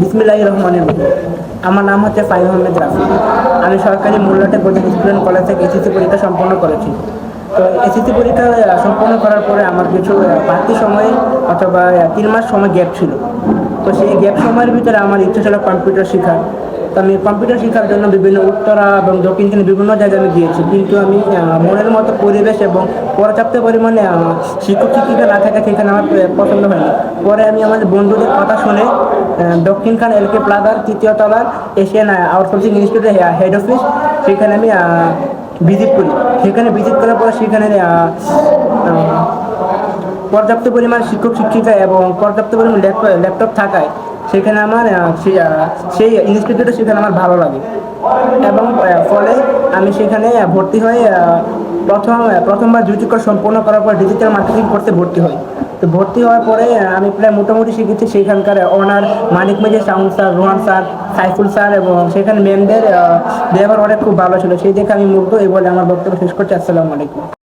বিসমিল্লাহ রহমান আমার নাম হচ্ছে ফাইম আহমেদ রাফি। আমি সরকারি মূল্যাটে প্রধান স্টুডেন্ট কলেজ থেকে এসএসসি পরীক্ষা সম্পন্ন করেছি। তো এসএসসি পরীক্ষা সম্পন্ন করার পরে আমার কিছু বাড়তি সময়ে অথবা তিন মাস সময় গ্যাপ ছিল। তো সেই গ্যাপ সময়ের ভিতরে আমার ইচ্ছা ছিল কম্পিউটার শেখার। তো আমি কম্পিউটার শেখার জন্য বিভিন্ন উত্তরা এবং দক্ষিণ বিভিন্ন জায়গায় আমি গিয়েছি। কিন্তু আমি মনের মতো পরিবেশ এবং পর্যাপ্ত পরিমাণে শিক্ষক শিক্ষিকা না থাকা সেখানে আমার পছন্দ হয়নি। পরে আমি আমাদের বন্ধুদের কথা শুনে দক্ষিণ খান এল কে প্লাজার তৃতীয় তলার এশিয়ান আউটসোর্সিং ইনস্টিটিউটের হেড অফিস সেখানে আমি ভিজিট করি। সেখানে ভিজিট করার পর সেখানে পর্যাপ্ত পরিমাণ শিক্ষক, শিক্ষিকা এবং পর্যাপ্ত পরিমাণ ল্যাপটপ থাকায় সেখানে আমার সেই ইনস্টিটিউটে সেখানে আমার ভালো লাগে। এবং ফলে আমি সেখানে ভর্তি হয়ে প্রথম প্রথমবার জুটিকর সম্পূর্ণ করার পর ডিজিটাল মার্কেটিং করতে ভর্তি হই। তো ভর্তি হওয়ার পরে আমি প্রায় মোটামুটি শিখেছি সেখানকার অনার মানিক মেজে sound sir, Rohan sir, Saiful sir এবং সেখানে ম্যামদের ব্যবহার অনেক খুব ভালো ছিল। সেই দেখে আমি মুগ্ধ এই বলে আমার বক্তব্য শেষ করছি। আসসালামু আলাইকুম।